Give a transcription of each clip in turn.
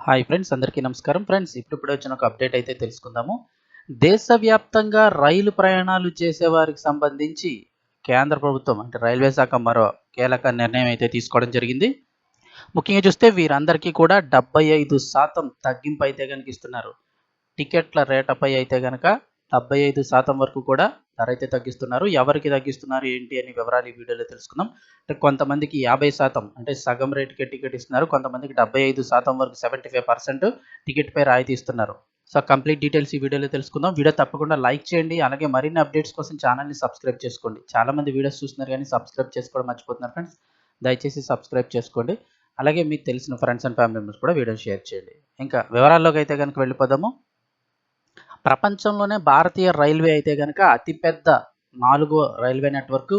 Hi friends అందరికీ నమస్కారం. Friends ఇప్పుడు వచ్చిన ఒక అప్డేట్ అయితే తెలుసుకుందాము. దేశవ్యాప్తంగా రైలు ప్రయాణాలు చేసేవారికి సంబంధించి కేంద్ర ప్రభుత్వం అంటే రైల్వే శాఖ మరో కీలక నిర్ణయం అయితే తీసుకోవడం జరిగింది. ముఖ్యంగా చూస్తే వీరందరికీ కూడా డెబ్బై ఐదు శాతం తగ్గింపు అయితే కనుక ఇస్తున్నారు టికెట్ల రేటపై అయితే కనుక డెబ్బై ఐదు శాతం వరకు కూడా ధర అయితే తగ్గిస్తున్నారు. ఎవరికి తగ్గిస్తున్నారు ఏంటి అని వివరాలు ఈ వీడియోలో తెలుసుకుందాం. అంటే కొంతమందికి యాభై శాతం అంటే సగం రేటుకే టికెట్ ఇస్తున్నారు. కొంతమందికి డెబ్బై ఐదు శాతం వరకు సెవెంటీ ఫైవ్ పర్సెంట్ టికెట్పై రాయితీ ఇస్తున్నారు. సో కంప్లీట్ డీటెయిల్స్ ఈ వీడియోలో తెలుసుకుందాం. వీడియో తప్పకుండా లైక్ చేయండి. అలాగే మరిన్ని అప్డేట్స్ కోసం ఛానల్ని సబ్స్క్రైబ్ చేసుకోండి. చాలా మంది వీడియోస్ చూస్తున్నారు కానీ సబ్స్క్రైబ్ చేసుకోవడం మర్చిపోతున్నారు ఫ్రెండ్స్. దయచేసి సబ్స్క్రైబ్ చేసుకోండి. అలాగే మీకు తెలిసిన ఫ్రెండ్స్ అండ్ ఫ్యామిలీ మెంబర్స్ కూడా వీడియో షేర్ చేయండి. ఇంకా వివరాల్లోకి అయితే కనుక వెళ్ళిపోదాము. ప్రపంచంలోనే భారతీయ రైల్వే అయితే కనుక అతిపెద్ద నాలుగో రైల్వే నెట్వర్క్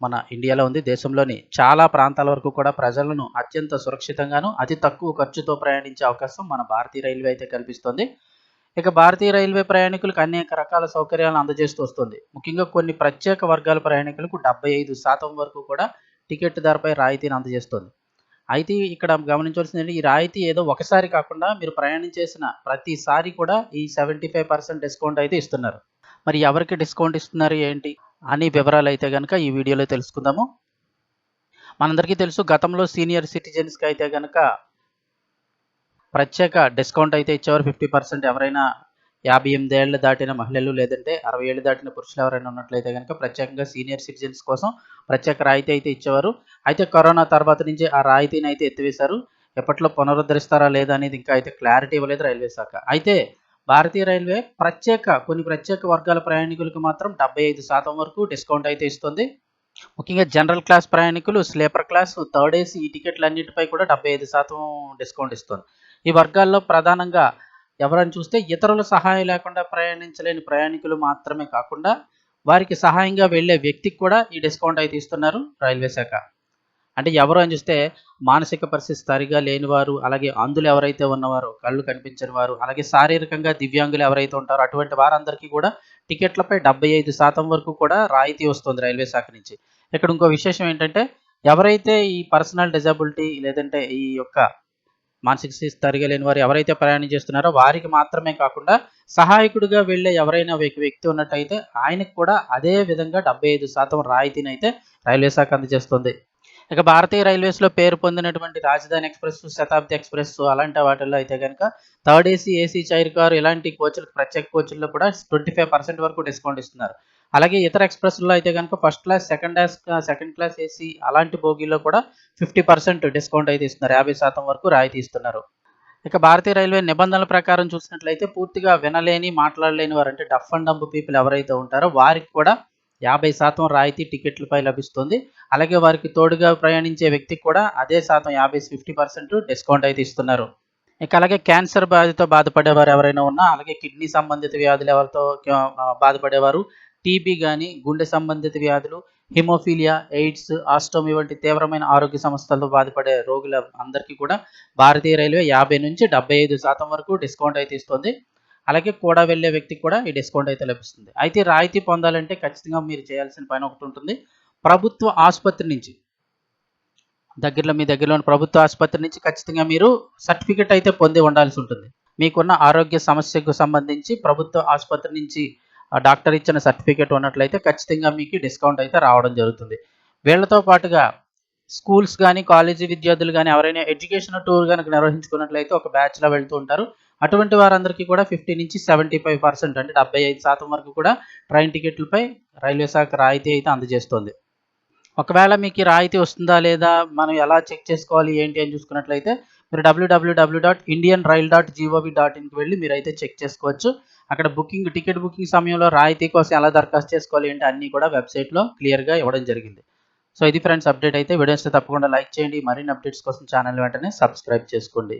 మన ఇండియాలో ఉంది. దేశంలోని చాలా ప్రాంతాల వరకు కూడా ప్రజలను అత్యంత సురక్షితంగాను అతి తక్కువ ఖర్చుతో ప్రయాణించే అవకాశం మన భారతీయ రైల్వే అయితే కల్పిస్తుంది. ఇక భారతీయ రైల్వే ప్రయాణికులకు అనేక రకాల సౌకర్యాలను అందజేస్తూ వస్తుంది. ముఖ్యంగా కొన్ని ప్రత్యేక వర్గాల ప్రయాణికులకు డెబ్బై ఐదు శాతం వరకు కూడా టికెట్ ధరపై రాయితీని అందజేస్తుంది. అయితే ఇక్కడ గమనించవలసింది ఈ రాయితీ ఏదో ఒకసారి కాకుండా మీరు ప్రయాణం చేసిన ప్రతిసారి కూడా ఈ సెవెంటీ ఫైవ్ పర్సెంట్ డిస్కౌంట్ అయితే ఇస్తున్నారు. మరి ఎవరికి డిస్కౌంట్ ఇస్తున్నారు ఏంటి అని వివరాలు అయితే కనుక ఈ వీడియోలో తెలుసుకుందాము. మనందరికీ తెలుసు గతంలో సీనియర్ సిటిజన్స్కి అయితే కనుక ప్రత్యేక డిస్కౌంట్ అయితే ఇచ్చేవారు ఫిఫ్టీ పర్సెంట్ ఎవరైనా యాభై ఎనిమిది ఏళ్ళు దాటిన మహిళలు లేదంటే అరవై ఏళ్ళు దాటిన పురుషులు ఎవరైనా ఉన్నట్లయితే కనుక ప్రత్యేకంగా సీనియర్ సిటిజన్స్ కోసం ప్రత్యేక రాయితీ అయితే ఇచ్చేవారు. అయితే కరోనా తర్వాత నుంచి ఆ రాయితీని అయితే ఎత్తివేశారు. ఎప్పట్లో పునరుద్ధరిస్తారా లేదా అనేది ఇంకా అయితే క్లారిటీ ఇవ్వలేదు రైల్వే శాఖ. అయితే భారతీయ రైల్వే ప్రత్యేక కొన్ని ప్రత్యేక వర్గాల ప్రయాణికులకు మాత్రం డెబ్బై ఐదు శాతం వరకు డిస్కౌంట్ అయితే ఇస్తుంది. ముఖ్యంగా జనరల్ క్లాస్ ప్రయాణికులు స్లీపర్ క్లాస్ థర్డ్ ఏసీ ఈ టికెట్లు అన్నింటిపై కూడా డెబ్బై ఐదు శాతం డిస్కౌంట్ ఇస్తుంది. ఈ వర్గాల్లో ప్రధానంగా ఎవరని చూస్తే ఇతరుల సహాయం లేకుండా ప్రయాణించలేని ప్రయాణికులు మాత్రమే కాకుండా వారికి సహాయంగా వెళ్ళే వ్యక్తికి కూడా ఈ డిస్కౌంట్ అయితే ఇస్తున్నారు రైల్వే శాఖ. అంటే ఎవరు అని చూస్తే మానసిక పరిస్థితి సరిగా లేనివారు అలాగే అందులు ఎవరైతే ఉన్నవారో కళ్ళు కనిపించని వారు అలాగే శారీరకంగా దివ్యాంగులు ఎవరైతే ఉంటారో అటువంటి వారందరికీ కూడా టికెట్లపై డెబ్బై ఐదు శాతం వరకు కూడా రాయితీ వస్తుంది రైల్వే శాఖ నుంచి. ఇక్కడ ఇంకో విశేషం ఏంటంటే ఎవరైతే ఈ పర్సనల్ డిజబిలిటీ లేదంటే ఈ యొక్క మానసిక స్థితి తరిగలేని వారు ఎవరైతే ప్రయాణం చేస్తున్నారో వారికి మాత్రమే కాకుండా సహాయకుడిగా వెళ్ళే ఎవరైనా వ్యక్తి ఉన్నట్టయితే ఆయనకు కూడా అదే విధంగా డెబ్బై ఐదు శాతం రాయితీని అయితే రైల్వే శాఖ అందజేస్తుంది. ఇక భారతీయ రైల్వేస్లో పేరు పొందినటువంటి రాజధాని ఎక్స్ప్రెస్ శతాబ్ది ఎక్స్ప్రెస్ అలాంటి వాటిల్లో అయితే కనుక third AC AC chair car ఇలాంటి కోచ్లకు ప్రత్యేక కోచ్ల్లో కూడా ట్వంటీ ఫైవ్ పర్సెంట్ వరకు డిస్కౌంట్ ఇస్తున్నారు. అలాగే ఇతర ఎక్స్ప్రెస్లో అయితే కనుక first class second class second class AC అలాంటి బోగీలో కూడా ఫిఫ్టీ పర్సెంట్ డిస్కౌంట్ అయితే ఇస్తున్నారు. యాభై శాతం వరకు రాయితీ ఇస్తున్నారు. ఇక భారతీయ రైల్వే నిబంధనల ప్రకారం చూసినట్లయితే పూర్తిగా వినలేని మాట్లాడలేని వారు అంటే డఫ్ అండ్ డంప్ పీపుల్ ఎవరైతే ఉంటారో వారికి కూడా యాభై శాతం రాయితీ టికెట్లపై లభిస్తుంది. అలాగే వారికి తోడుగా ప్రయాణించే వ్యక్తికి కూడా అదే శాతం యాభై ఫిఫ్టీ పర్సెంట్ డిస్కౌంట్ అయితే ఇస్తున్నారు. ఇక అలాగే క్యాన్సర్ బాధితో బాధపడేవారు ఎవరైనా ఉన్నా అలాగే కిడ్నీ సంబంధిత వ్యాధులు ఎవరితో బాధపడేవారు టీబీ కానీ గుండె సంబంధిత వ్యాధులు హిమోఫీలియా ఎయిడ్స్ ఆస్టోమీ వంటి తీవ్రమైన ఆరోగ్య సమస్యలతో బాధపడే రోగుల అందరికీ కూడా భారతీయ రైల్వే యాభై నుంచి డెబ్బై ఐదు శాతం వరకు డిస్కౌంట్ అయితే ఇస్తుంది. అలాగే కూడా వెళ్ళే వ్యక్తికి కూడా ఈ డిస్కౌంట్ అయితే లభిస్తుంది. అయితే రాయితీ పొందాలంటే ఖచ్చితంగా మీరు చేయాల్సిన పని ఒకటి ఉంటుంది. ప్రభుత్వ ఆసుపత్రి నుంచి దగ్గరలో మీ దగ్గరలోని ప్రభుత్వ ఆసుపత్రి నుంచి ఖచ్చితంగా మీరు సర్టిఫికెట్ అయితే పొంది ఉండాల్సి ఉంటుంది. మీకున్న ఆరోగ్య సమస్యకు సంబంధించి ప్రభుత్వ ఆసుపత్రి నుంచి డాక్టర్ ఇచ్చిన సర్టిఫికేట్ ఉన్నట్లయితే ఖచ్చితంగా మీకు డిస్కౌంట్ అయితే రావడం జరుగుతుంది. వీళ్ళతో పాటుగా స్కూల్స్ కానీ కాలేజీ విద్యార్థులు కానీ ఎవరైనా ఎడ్యుకేషన్ టూర్ కనుక నిర్వహించుకున్నట్లయితే ఒక బ్యాచ్లో వెళ్తూ ఉంటారు. అటువంటి వారందరికీ కూడా ఫిఫ్టీ నుంచి సెవెంటీ ఫైవ్ పర్సెంట్ అంటే డెబ్బై ఐదు శాతం వరకు కూడా ట్రైన్ టికెట్లపై రైల్వే శాఖ రాయితీ అయితే అందజేస్తుంది. ఒకవేళ మీకు రాయితీ వస్తుందా లేదా మనం ఎలా చెక్ చేసుకోవాలి ఏంటి అని చూసుకున్నట్లయితే మీరు WWW dot Indian rail dot GOV dot ఇన్కి వెళ్ళి మీరు అయితే చెక్ చేసుకోవచ్చు. అక్కడ బుకింగ్ టికెట్ బుకింగ్ సమయంలో రాయితీ కోసం ఎలా దరఖాస్తు చేసుకోవాలి ఏంటి అన్నీ కూడా వెబ్సైట్లో క్లియర్గా ఇవ్వడం జరిగింది. సో ఇది ఫ్రెండ్స్ అప్డేట్ అయితే వీడియోస్ తప్పకుండా లైక్ చేయండి. మరిన్ని అప్డేట్స్ కోసం ఛానల్ వెంటనే సబ్స్క్రైబ్ చేసుకోండి.